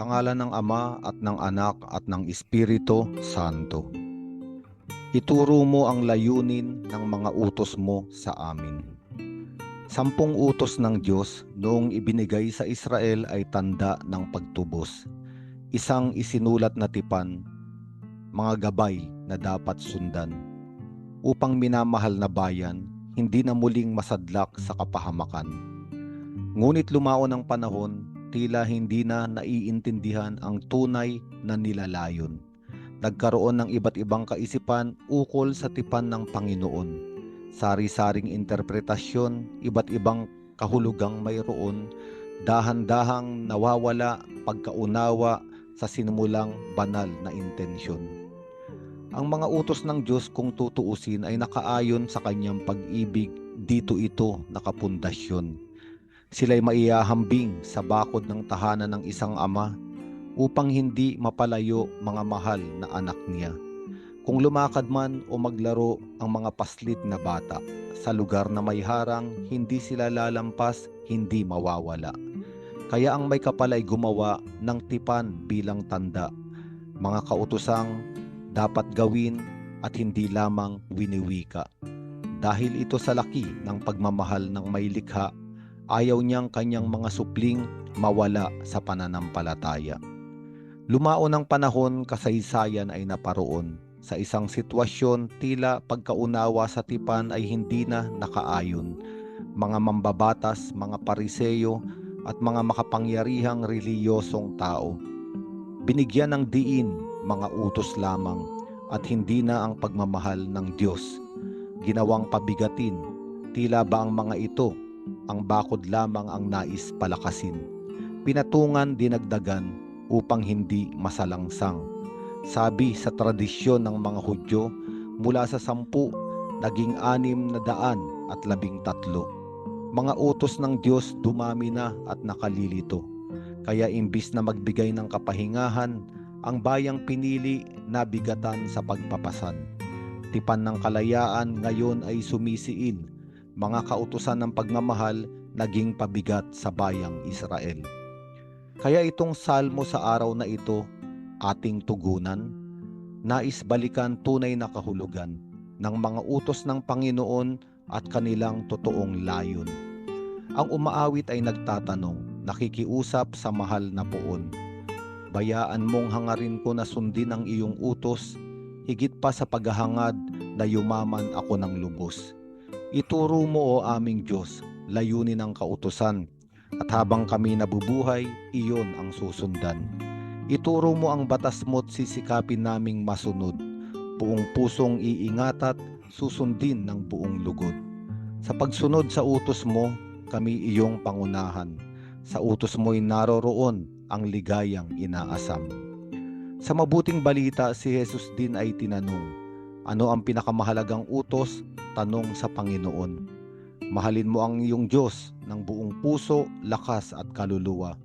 Sa ngalan ng Ama at ng Anak at ng Espiritu Santo. Ituro mo ang layunin ng mga utos mo sa amin. Sampung utos ng Diyos noong ibinigay sa Israel ay tanda ng pagtubos. Isang isinulat na tipan, mga gabay na dapat sundan. Upang minamahal na bayan, hindi na muling masadlak sa kapahamakan. Ngunit lumaon ang panahon, tila hindi na naiintindihan ang tunay na nilalayon. Nagkaroon ng iba't ibang kaisipan ukol sa tipan ng Panginoon. Sari-saring interpretasyon, iba't ibang kahulugang mayroon, dahan-dahang nawawala pagkaunawa sa sinumulang banal na intensyon. Ang mga utos ng Diyos kung tutuusin ay nakaayon sa kanyang pag-ibig, dito ito nakapundasyon. Sila'y maiyahambing sa bakod ng tahanan ng isang ama upang hindi mapalayo mga mahal na anak niya. Kung lumakad man o maglaro ang mga paslit na bata, sa lugar na may harang, hindi sila lalampas, hindi mawawala. Kaya ang may kapal ay gumawa ng tipan bilang tanda. Mga kautusang dapat gawin at hindi lamang winiwika. Dahil ito sa laki ng pagmamahal ng may likha, ayaw niyang kanyang mga supling mawala sa pananampalataya. Lumaon ang panahon, kasaysayan ay naparoon. Sa isang sitwasyon, tila pagkaunawa sa tipan ay hindi na nakaayon. Mga mambabatas, mga pariseyo, at mga makapangyarihang reliyosong tao. Binigyan ng diin mga utos lamang at hindi na ang pagmamahal ng Diyos. Ginawang pabigatin, tila ba ang mga ito ang bakod lamang ang nais palakasin. Pinatungan dinagdagan upang hindi masalangsang. Sabi sa tradisyon ng mga Hudyo, mula sa sampu, naging anim na daan at labing tatlo. Mga utos ng Diyos dumami na at nakalilito. Kaya imbis na magbigay ng kapahingahan, ang bayang pinili na bigatan sa pagpapasan. Tipan ng kalayaan ngayon ay sumisiil. Mga kautusan ng pagmamahal naging pabigat sa bayang Israel. Kaya itong salmo sa araw na ito, ating tugunan, nais balikan tunay na kahulugan ng mga utos ng Panginoon at kanilang totoong layon. Ang umaawit ay nagtatanong, nakikiusap sa mahal na poon. Bayaan mong hangarin ko na sundin ang iyong utos, higit pa sa paghahangad na yumaman ako ng lubos. Ituro mo o aming Diyos, layunin ang kautusan, at habang kami nabubuhay, iyon ang susundan. Ituro mo ang batas mo't sisikapin naming masunod. Buong pusong iingat at susundin ng buong lugod. Sa pagsunod sa utos mo, kami iyong pangunahan. Sa utos mo'y naroroon ang ligayang inaasam. Sa mabuting balita, si Jesus din ay tinanong, ano ang pinakamahalagang utos? Tanong sa Panginoon. Mahalin mo ang iyong Diyos ng buong puso, lakas at kaluluwa.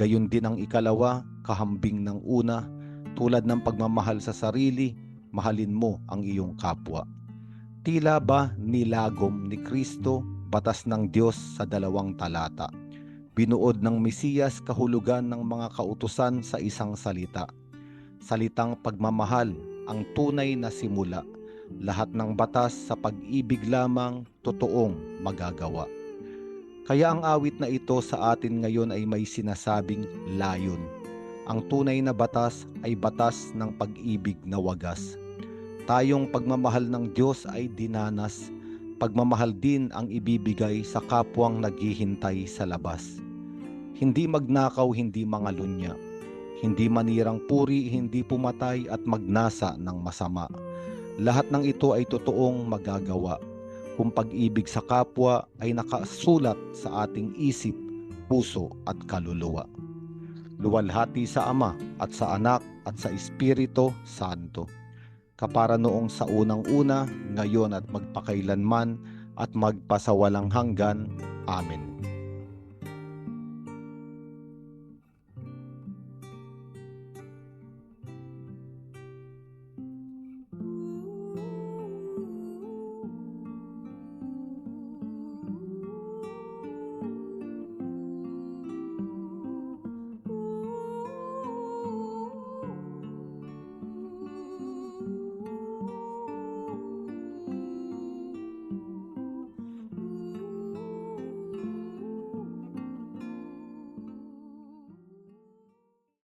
Gayon din ang ikalawa, kahambing ng una, tulad ng pagmamahal sa sarili, mahalin mo ang iyong kapwa. Tila ba nilagom ni Kristo batas ng Diyos sa dalawang talata? Binuod ng Mesiyas kahulugan ng mga kautusan sa isang salita. Salitang pagmamahal ang tunay na simula. Lahat ng batas sa pag-ibig lamang totoong magagawa. Kaya ang awit na ito sa atin ngayon ay may sinasabing layon. Ang tunay na batas ay batas ng pag-ibig na wagas. Tayong pagmamahal ng Diyos ay dinanas. Pagmamahal din ang ibibigay sa kapwang naghihintay sa labas. Hindi magnakaw, hindi mangalunya. Hindi manirang puri, hindi pumatay at magnasa ng masama. Lahat ng ito ay totoong magagawa kung pag-ibig sa kapwa ay nakasulat sa ating isip, puso at kaluluwa. Luwalhati sa Ama at sa Anak at sa Espiritu Santo. Kapara noong sa unang-una, ngayon at magpakailanman at magpasawalang hanggan. Amen.